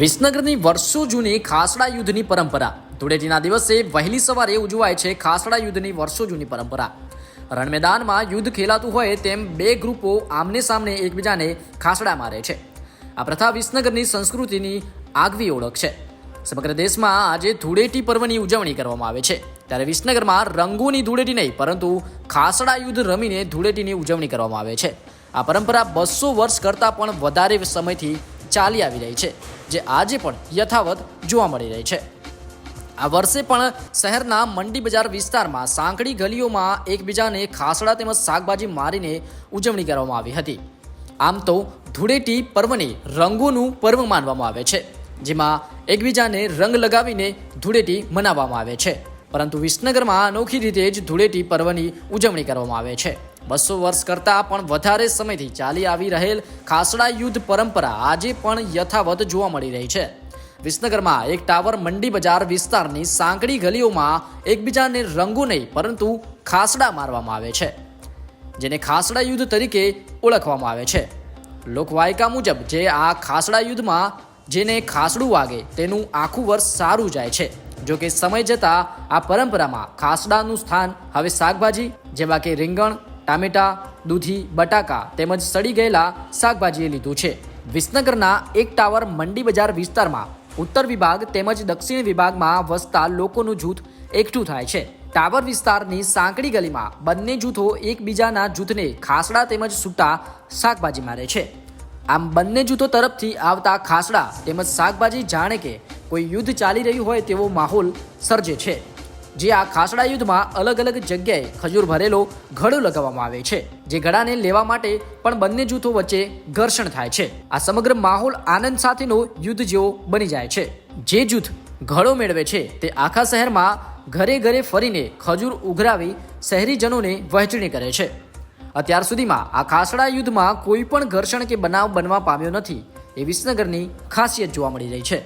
વિસનગરની વર્ષો જૂની ખાસડા યુદ્ધની પરંપરા. ધૂળેટીના દિવસે વહેલી સવારે ઉજવાય છે ખાસડા યુદ્ધની વર્ષો જૂની પરંપરા. રણમેદાનમાં યુદ્ધ ખેલાતું હોય તેમ બે ગ્રુપો આમને સામને એકબીજાને ખાસડા મારે છે. આ પ્રથા વિસનગરની સંસ્કૃતિની આગવી ઓળખ છે. સમગ્ર દેશમાં આજે ધૂળેટી પર્વની ઉજવણી કરવામાં આવે છે. ત્યારે વિસનગરમાં રંગોની ધૂળેટી નહીં, પરંતુ ખાસડા યુદ્ધ રમીને ધૂળેટીની ઉજવણી કરવામાં આવે છે. આ પરંપરા બસો વર્ષ કરતાં પણ વધારે સમયથી ચાલી આવી રહી છે, જે આજે પણ યથાવત જોવા મળી રહી છે. આ વર્ષે પણ શહેરના મંડી બજાર વિસ્તારમાં સાંકડી ગલીઓમાં એકબીજાને ખાસડા તેમજ શાકભાજી મારીને ઉજવણી કરવામાં આવી હતી. આમ તો ધૂળેટી પર્વને રંગોનું પર્વ માનવામાં આવે છે, જેમાં એકબીજાને રંગ લગાવીને ધૂળેટી મનાવવામાં આવે છે. પરંતુ વિસનગરમાં અનોખી રીતે જ ધૂળેટી પર્વની ઉજવણી કરવામાં આવે છે. બસો વર્ષ કરતાં પણ વધારે સમયથી ચાલી આવી રહેલ ખાસડા યુદ્ધ પરંપરા આજે પણ યથાવત જોવા મળી રહી છે. વિસનગરમાં એક ટાવર મંડી બજાર વિસ્તારની સાંકડી ગલીઓમાં એકબીજાને રંગો નહીં, પરંતુ ખાસડા મારવામાં આવે છે, જેને ખાસડા યુદ્ધ તરીકે ઓળખવામાં આવે છે. લોકવાયકા મુજબ જે આ ખાસડા યુદ્ધમાં જેને ખાસડું વાગે તેનું આખું વર્ષ સારું જાય છે. જો કે સમય જતાં આ પરંપરામાં ખાસડાનું સ્થાન, હવે શાકભાજી જેવા કે રીંગણ ટામેટા, દૂધી, બટાકા તેમજ સડી ગયેલા શાકભાજીએ લીધું છે. વિસનગરના એક ટાવર મંડી બજાર વિસ્તારમાં ઉત્તર વિભાગ તેમજ દક્ષિણ વિભાગમાં વસતા લોકોનું જૂથ એકઠું થાય છે. ટાવર વિસ્તારની સાંકડી ગલીમાં બંને જૂથો એકબીજાના જૂથને ખાસડા તેમજ સૂટા શાકભાજી મારે છે. આમ બંને જૂથો તરફથી આવતા ખાસડા તેમજ શાકભાજી જાણે કે કોઈ યુદ્ધ ચાલી રહ્યું હોય તેવો માહોલ સર્જે છે. જે આ ખાસડા યુદ્ધમાં અલગ અલગ જગ્યાએ ખજૂર ભરેલો ઘડો લગાવવામાં આવે છે, જે ઘડાને લેવા માટે પણ બંને જૂથો વચ્ચે ઘર્ષણ થાય છે. આ સમગ્ર માહોલ આનંદ સાથેનો યુદ્ધ જેવો બની જાય છે. જે જૂથ ઘડો મેળવે છે તે આખા શહેરમાં ઘરે ઘરે ફરીને ખજૂર ઉઘરાવી શહેરીજનોને વહેંચણી કરે છે. અત્યાર સુધીમાં આ ખાસડા યુદ્ધમાં કોઈ પણ ઘર્ષણ કે બનાવ બનવા પામ્યો નથી, એ વિસનગરની ખાસિયત જોવા મળી રહી છે.